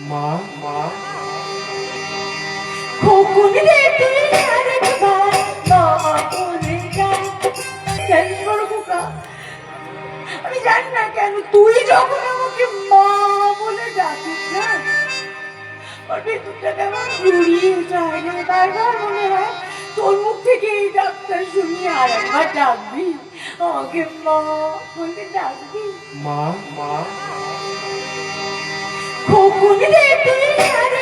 মা মা। না কেন তুই যখন মা বলে ডাকিস না ওর ভেতরটা কেমন জড়িয়ে যায় মানে তোর মুখ থেকে ডাক্তার শুনি আর একবার ডাকবি। আমাকে মা বলে ডাকবি। মা। রে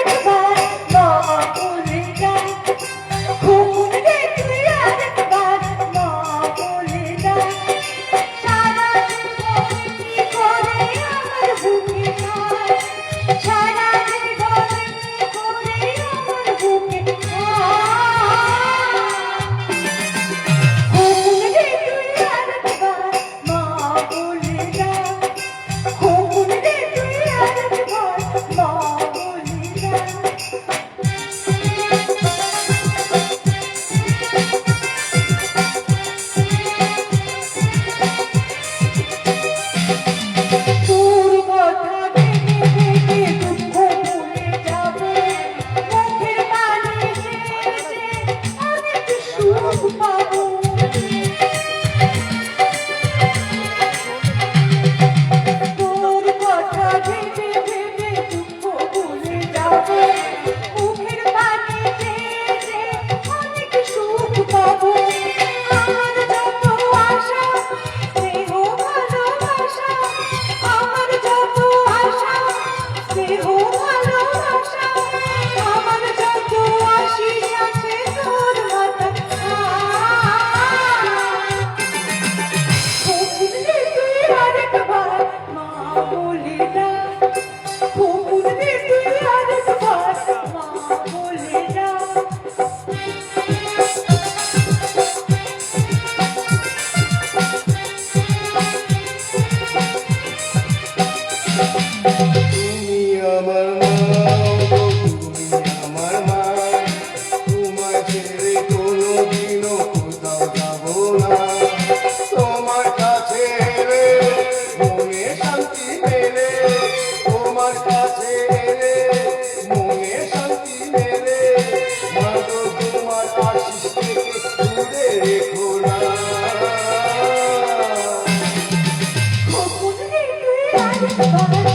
Música